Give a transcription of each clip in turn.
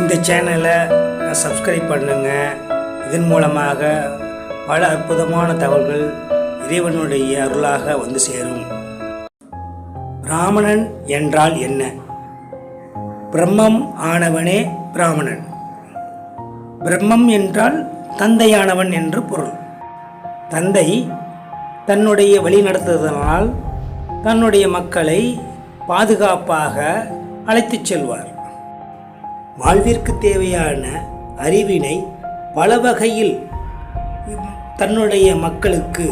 இந்த சேனலை சப்ஸ்கிரைப் பண்ணுங்க. இதன் மூலமாக பல அற்புதமான தகவல்கள் இறைவனுடைய அருளாக வந்து சேரும். பிராமணன் என்றால் என்ன? பிரம்மம் ஆனவனே பிராமணன். பிரம்மம் என்றால் தந்தையானவன் என்று பொருள். தந்தை தன்னுடைய வழிநடத்துதலால் தன்னுடைய மக்களை பாதுகாப்பாக அழைத்துச் செல்வார். வாழ்விற்கு தேவையான அறிவினை பல வகையில் தன்னுடைய மக்களுக்கு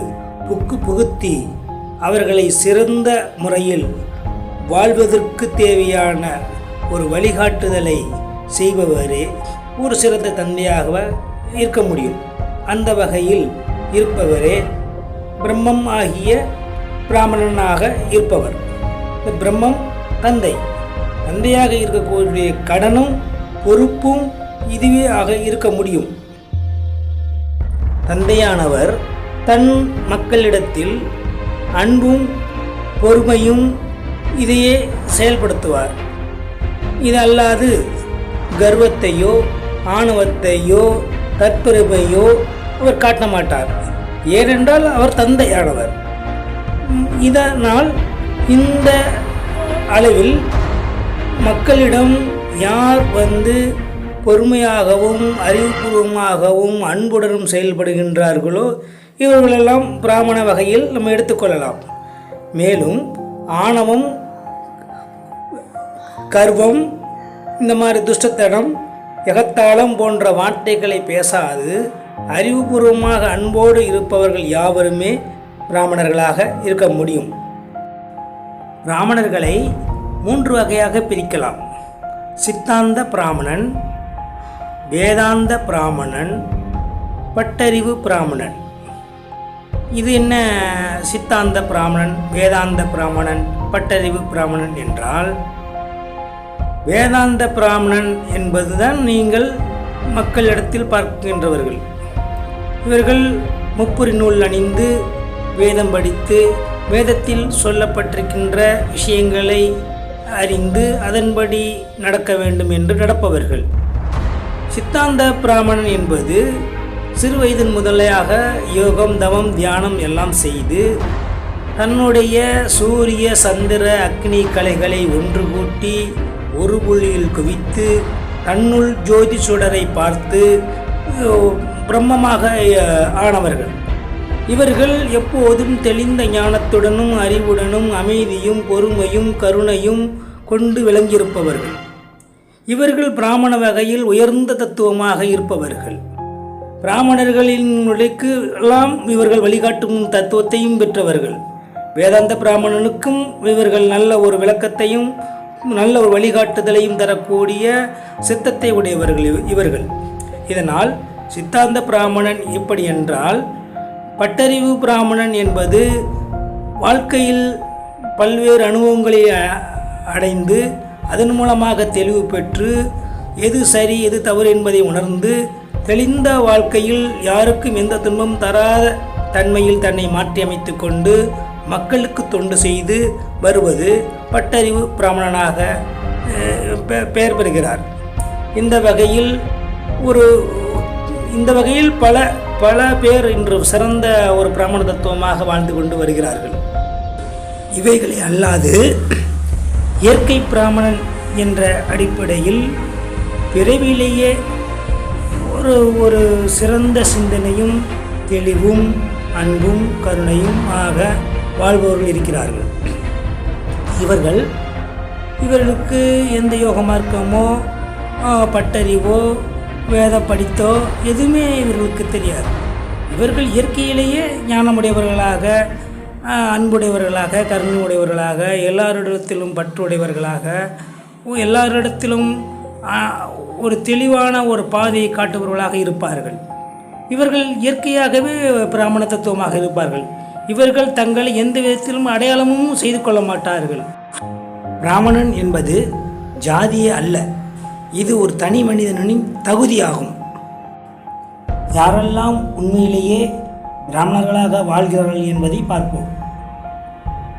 புக்கு புகுத்தி அவர்களை சிறந்த முறையில் வாழ்வதற்கு தேவையான ஒரு வழிகாட்டுதலை செய்பவரே ஒரு சிறந்த தந்தையாக இருக்க முடியும். அந்த வகையில் இருப்பவரே பிரம்மம் ஆகிய பிராமணனாக இருப்பவர். பிரம்மம் தந்தை. தந்தையாக இருக்கக்கூடிய கடனும் பொறுப்பும் இதுவே ஆக இருக்க முடியும். தந்தையானவர் தன் மக்களிடத்தில் அன்பும் பொறுமையும் இதையே செயல்படுத்துவார். இது அல்லாது கர்வத்தையோ ஆணவத்தையோ தற்பெருமையோ அவர் காட்ட மாட்டார். ஏனென்றால் அவர் தந்தையானவர். இதனால் இந்த அளவில் மக்களிடம் யார் வந்து பொறுமையாகவும் அறிவுபூர்வமாகவும் அன்புடனும் செயல்படுகின்றார்களோ இவர்களெல்லாம் பிராமண வகையில் நம்ம எடுத்துக்கொள்ளலாம் மேலும் ஆணவம் கர்வம் இந்த மாதிரி துஷ்டத்தனம் எகத்தாளம் போன்ற வார்த்தைகளை பேசாது. அறிவுபூர்வமாக அன்போடு இருப்பவர்கள் யாவருமே பிராமணர்களாக இருக்க முடியும். பிராமணர்களை மூன்று வகையாக பிரிக்கலாம். சித்தாந்த பிராமணன் வேதாந்த பிராமணன் பட்டறிவு பிராமணன். இது என்ன சித்தாந்த பிராமணன் வேதாந்த பிராமணன் பட்டறிவு பிராமணன் என்றால் வேதாந்த பிராமணன் என்பதுதான் நீங்கள் மக்களிடத்தில் பார்க்கின்றவர்கள். இவர்கள் முப்புரி நூல் அணிந்து வேதம் படித்து வேதத்தில் சொல்லப்பட்டிருக்கின்ற விஷயங்களை அறிந்து அதன்படி நடக்க வேண்டும் என்று நடப்பவர்கள். சித்தாந்த பிராமணன் என்பது சிறு வயதின் முதலையாக யோகம் தவம் தியானம் எல்லாம் செய்து தன்னுடைய சூரிய சந்திர அக்னி கலைகளை ஒன்று கூட்டி ஒரு புள்ளியில் குவித்து தன்னுள் ஜோதி சுடரை பார்த்து பிரம்மமாக ஆனவர்கள். இவர்கள் எப்போதும் தெளிந்த ஞானத்துடனும் அறிவுடனும் அமைதியும் பொறுமையும் கருணையும் கொண்டு விளங்கியிருப்பவர்கள். இவர்கள் பிராமண வகையில் உயர்ந்த தத்துவமாக இருப்பவர்கள். பிராமணர்களின் நிலைக்கு எல்லாம் இவர்கள் வழிகாட்டும் தத்துவத்தையும் பெற்றவர்கள். வேதாந்த பிராமணனுக்கும் இவர்கள் நல்ல ஒரு விளக்கத்தையும் நல்ல ஒரு வழிகாட்டுதலையும் தரக்கூடிய சித்தத்தை உடையவர்கள் இவ- இவர்கள். இதனால் சித்தாந்த பிராமணன் இப்படி என்றால் பட்டறிவு பிராமணன் என்பது வாழ்க்கையில் பல்வேறு அனுபவங்களை அடைந்து அதன் மூலமாக தெளிவு பெற்று எது சரி எது தவறு என்பதை உணர்ந்து தெளிந்த வாழ்க்கையில் யாருக்கும் எந்த துன்பம் தராத தன்மையில் தன்னை மாற்றியமைத்து கொண்டு மக்களுக்கு தொண்டு செய்து வருவது பட்டறிவு பிராமணனாக பெ- பெயர் பெறுகிறார். இந்த வகையில் ஒரு இந்த வகையில் பல பல பேர் இன்று சிறந்த ஒரு பிராமண தத்துவமாக வாழ்ந்து கொண்டு வருகிறார்கள். இவைகளை அல்லாது இயற்கை பிராமணன் என்ற அடிப்படையில் பிறவிலேயே ஒரு ஒரு சிறந்த சிந்தனையும் தெளிவும் அன்பும் கருணையும் ஆக வாழ்பவர்கள் இருக்கிறார்கள். இவர்கள் இவர்களுக்கு எந்த யோக மார்க்கமோ பட்டறிவோ வேதம் படித்தோ எதுவுமே இவர்களுக்கு தெரியாது. இவர்கள் இயற்கையிலேயே ஞானமுடையவர்களாக அன்புடையவர்களாக கருணுடையவர்களாக எல்லாரிடத்திலும் பற்றுடையவர்களாக எல்லாரிடத்திலும் ஒரு தெளிவான ஒரு பாதையை காட்டுபவர்களாக இருப்பார்கள். இவர்கள் இயற்கையாகவே பிராமண தத்துவமாக இருப்பார்கள். இவர்கள் தங்களை எந்த விதத்திலும் அடையாளமும் செய்து கொள்ள மாட்டார்கள். பிராமணன் என்பது ஜாதியே அல்ல. இது ஒரு தனி மனிதனின் தகுதியாகும். யாரெல்லாம் உண்மையிலேயே பிராமணர்களாக வாழ்கிறார்கள் என்பதை பார்ப்போம்.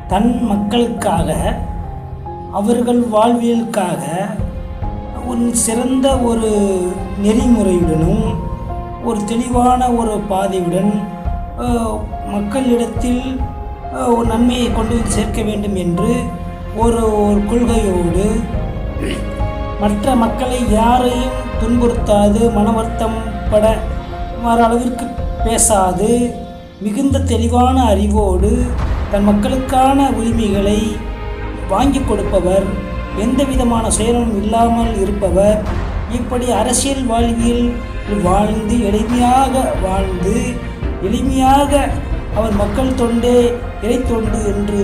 தன் மக்களுக்காக அவர்கள் வாழ்வியலுக்காக ஒரு சிறந்த ஒரு நெறிமுறையுடனும் ஒரு தெளிவான ஒரு பாதையுடன் மக்களிடத்தில் ஒரு நன்மையை கொண்டு சேர்க்க வேண்டும் என்று ஒரு ஒரு கொள்கையோடு மற்ற மக்களை யாரையும் துன்புறுத்தாது மனவர்த்தம் பட அளவிற்கு பேசாது. மிகுந்த தெளிவான அறிவோடு தன் மக்களுக்கான உரிமைகளை வாங்கி கொடுப்பவர். எந்த விதமான சுயநலம் இல்லாமல் இருப்பவர். இப்படி அரசியல் வாழ்வியல் வாழ்ந்து எளிமையாக வாழ்ந்து எளிமையாக அவர் மக்கள் தொண்டே இறை தொண்டு என்று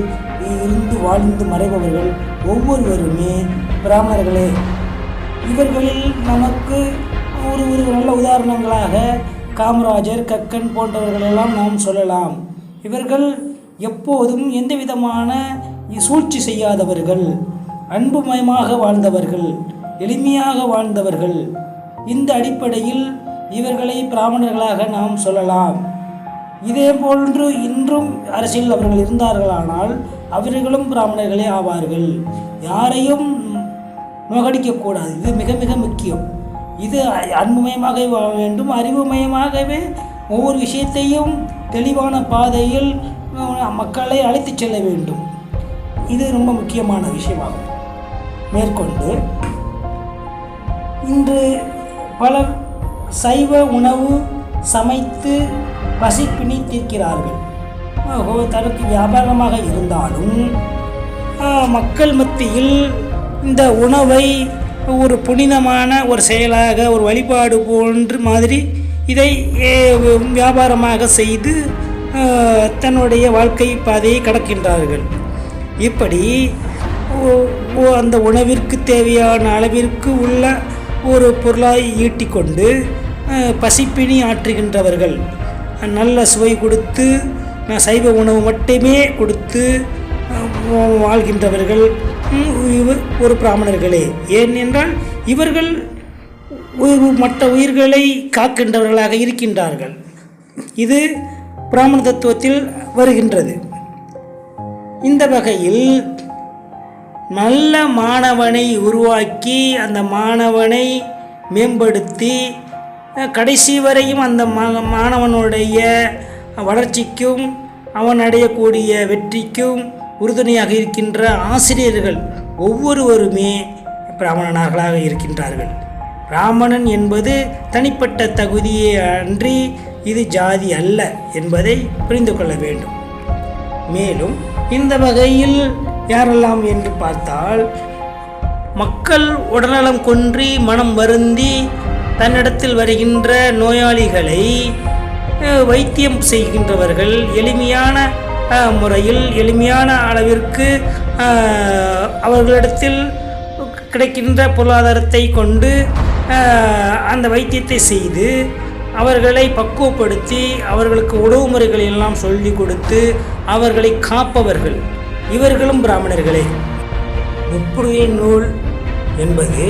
இருந்து வாழ்ந்து மறைபவர்கள் ஒவ்வொருவருமே பிராமணர்களே. இவர்களில் நமக்கு ஒரு ஒரு நல்ல உதாரணங்களாக காமராஜர் கக்கன் போன்றவர்களெல்லாம் நாம் சொல்லலாம். இவர்கள் எப்போதும் எந்த விதமான சூழ்ச்சி செய்யாதவர்கள் அன்புமயமாக வாழ்ந்தவர்கள் எளிமையாக வாழ்ந்தவர்கள். இந்த அடிப்படையில் இவர்களை பிராமணர்களாக நாம் சொல்லலாம். இதே போன்று இன்றும் அரசியல் அவர்கள் இருந்தார்களானால் அவர்களும் பிராமணர்களே ஆவார்கள். யாரையும் நோகடிக்கக்கூடாது இது மிக மிக முக்கியம். இது அ- அன்புமயமாக வாழ வேண்டும். அறிவுமயமாகவே ஒவ்வொரு விஷயத்தையும் தெளிவான பாதையில் மக்களை அழைத்துச் செல்ல வேண்டும். இது ரொம்ப முக்கியமான விஷயமாகும். மேற்கொண்டு இன்று பல சைவ உணவு சமைத்து பசிப்பினி தீர்க்கிறார்கள். தனக்கு வியாபாரமாக இருந்தாலும் மக்கள் மத்தியில் இந்த உணவை ஒரு புனிதமான ஒரு செயலாக ஒரு வழிபாடு போன்று மாதிரி இதை வியாபாரமாக செய்து தன்னுடைய வாழ்க்கை பாதையை கடக்கின்றார்கள். இப்படி ஓ- ஓ- அந்த உணவிற்கு தேவையான அளவிற்கு உள்ள ஒரு பொருளாய் ஈட்டிக்கொண்டு பசிப்பிணி பசிப்பினி ஆற்றுகின்றவர்கள். நல்ல சுவை கொடுத்து சைவ உணவு மட்டுமே கொடுத்து வாழ்கின்றவர்கள். இவர் ஒரு பிராமணர்களே. ஏனென்றால் இவர்கள் உயிர் மற்ற உயிர்களை காக்கின்றவர்களாக இருக்கின்றார்கள். இது பிராமண தத்துவத்தில் வருகின்றது. இந்த வகையில் நல்ல மாணவனை உருவாக்கி அந்த மாணவனை மேம்படுத்தி கடைசி வரையும் அந்த மா- மாணவனுடைய வளர்ச்சிக்கும் அவன் அடையக்கூடிய வெற்றிக்கும் உறுதுணையாக இருக்கின்ற ஆசிரியர்கள் ஒவ்வொருவருமே பிராமணர்களாக இருக்கின்றார்கள். பிராமணன் என்பது தனிப்பட்ட தகுதியே அன்றி இது ஜாதி அல்ல என்பதை புரிந்து கொள்ள வேண்டும். மேலும் இந்த வகையில் யாரெல்லாம் என்று பார்த்தால் மக்கள் உடல்நலம் கொன்றி மனம் வருந்தி தன்னிடத்தில் வருகின்ற நோயாளிகளை வைத்தியம் செய்கின்றவர்கள் எளிமையான முறையில் எளிமையான அளவிற்கு அவர்களிடத்தில் கிடைக்கின்ற பொருளாதாரத்தை கொண்டு அந்த வைத்தியத்தை செய்து அவர்களை பக்குவப்படுத்தி அவர்களுக்கு உணவு முறைகளை எல்லாம் சொல்லி கொடுத்து அவர்களை காப்பவர்கள் இவர்களும் பிராமணர்களே. முப்புரிய நூல் என்பது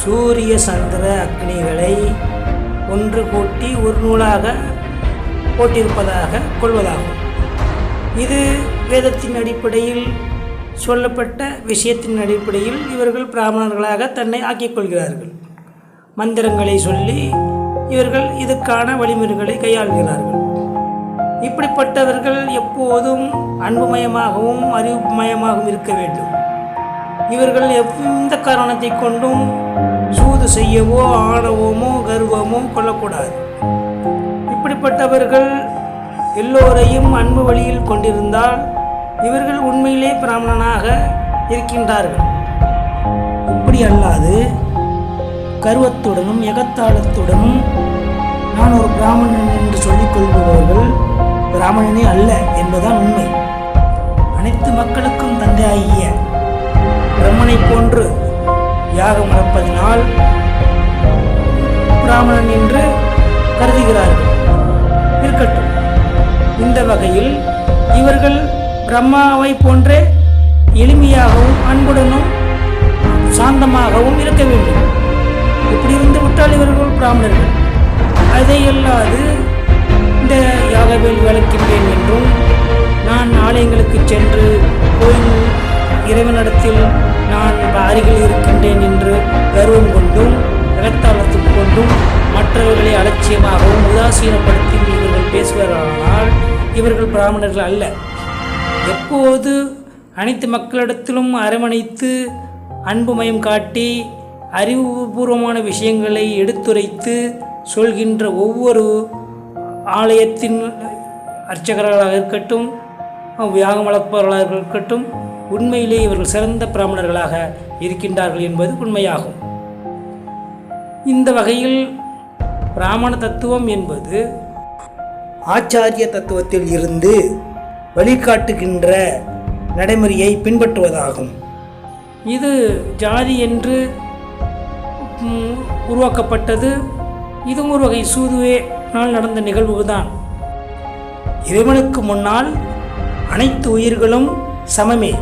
சூரிய சந்திர அக்னிகளை ஒன்று கூட்டி ஒரு நூலாக போட்டிருப்பதாக கொள்வதாகும். இது வேதத்தின் அடிப்படையில் சொல்லப்பட்ட விஷயத்தின் அடிப்படையில் இவர்கள் பிராமணர்களாக தன்னை ஆக்கிக் கொள்கிறார்கள். மந்திரங்களை சொல்லி இவர்கள் இதுக்கான வழிமுறைகளை கையாள்கிறார்கள். இப்படிப்பட்டவர்கள் எப்போதும் அன்புமயமாகவும் அறிவுமயமாகவும் இருக்க வேண்டும். இவர்கள் எந்த காரணத்தை கொண்டும் சூது செய்யவோ ஆணவமோ கர்வமோ கொள்ளக்கூடாது இப்படிப்பட்டவர்கள் எல்லோரையும் அன்பு வழியில் கொண்டிருந்தால் இவர்கள் உண்மையிலே பிராமணனாக இருக்கின்றார்கள். இப்படி அல்லாது கருவத்துடனும் எகத்தாளத்துடனும் நான் ஒரு பிராமணன் என்று சொல்லிக் கொள்பவர்கள் பிராமணனே அல்ல என்பதுதான் உண்மை. அனைத்து மக்களுக்கும் தந்தையாகிய பிரம்மனை போன்று யாகம் நடப்பதினால் பிராமணன் என்று கருதுகிறார்கள். இந்த வகையில் இவர்கள் பிரம்மாவை போன்றே எளிமையாகவும் அன்புடனும் சாந்தமாகவும் இருக்க வேண்டும். இப்படி இருந்து விட்டால் இவர்கள் பிராமணர்கள். அதை அல்லாது இந்த யாகவேல் விளக்கின்றேன் என்றும் நான் ஆலயங்களுக்கு சென்று கோயில் இறைவனிடத்தில் நான் அருகில் இருக்கின்றேன் என்று கர்வம் கொண்டும் இரத்தாளத்துக் கொண்டும் மற்றவர்களை அலட்சியமாகவும் உதாசீனப்படுத்தி இவர்கள் பேசுவார்களானால் இவர்கள் பிராமணர்கள் அல்ல. எப்போது அனைத்து மக்களிடத்திலும் அரவணைத்து அன்புமயம் காட்டி அறிவுபூர்வமான விஷயங்களை எடுத்துரைத்து சொல்கின்ற ஒவ்வொரு ஆலயத்தின் அர்ச்சகர்களாக இருக்கட்டும் வியாகம் வளர்ப்பவர்களாக இருக்கட்டும் உண்மையிலே இவர்கள் சிறந்த பிராமணர்களாக இருக்கின்றார்கள் என்பது உண்மையாகும். இந்த வகையில் பிராமண தத்துவம் என்பது ஆச்சாரிய தத்துவத்தில் இருந்து வழிகாட்டுகின்ற நடைமுறையை பின்பற்றுவதாகும். இது ஜாதி என்று உருவாக்கப்பட்டது. இதுவும் ஒரு வகை சூதுவே நாள் நடந்த நிகழ்வுதான். இறைவனுக்கு முன்னால் அனைத்து உயிர்களும் சமமே.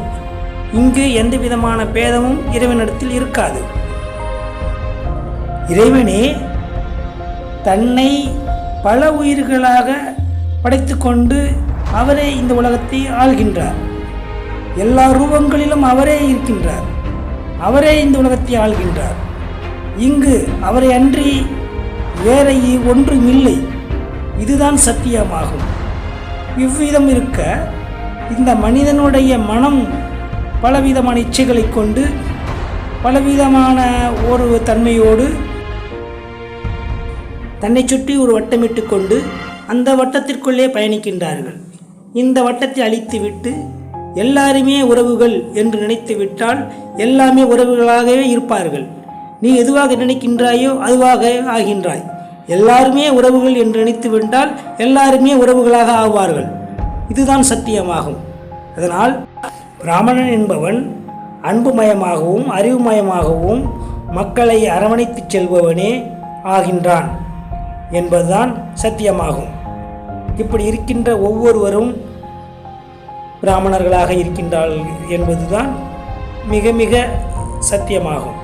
இங்கு எந்த விதமான பேதமும் இறைவனிடத்தில் இருக்காது. இறைவனே தன்னை பல உயிர்களாக படைத்துக்கொண்டு அவரே இந்த உலகத்தை ஆள்கின்றார். எல்லா ரூபங்களிலும் அவரே இருக்கின்றார். அவரே இந்த உலகத்தை ஆள்கின்றார். இங்கு அவரை அன்றி வேற ஒன்றும் இல்லை இதுதான் சத்தியமாகும். இவ்விதம் இருக்க இந்த மனிதனுடைய மனம் பலவிதமான இச்சைகளை கொண்டு பலவிதமான ஒரு தன்மையோடு தன்னை சுற்றி ஒரு வட்டமிட்டு கொண்டு அந்த வட்டத்திற்குள்ளே பயணிக்கின்றார்கள். இந்த வட்டத்தை அழித்துவிட்டு எல்லாருமே உறவுகள் என்று நினைத்து விட்டால் எல்லாமே உறவுகளாகவே இருப்பார்கள். நீ எதுவாக நினைக்கின்றாயோ அதுவாக ஆகின்றாய். எல்லாருமே உறவுகள் என்று நினைத்து விட்டால் எல்லாருமே உறவுகளாக ஆவார்கள். இதுதான் சத்தியமாகும். அதனால் பிராமணன் என்பவன் அன்புமயமாகவும் அறிவுமயமாகவும் மக்களை அரவணைத்துச் செல்பவனே ஆகின்றான். என்பதுதான் சத்தியமாகும். இப்படி இருக்கின்ற ஒவ்வொருவரும் பிராமணர்களாக இருக்கின்றார்கள் என்பதுதான் மிக மிக சத்தியமாகும்.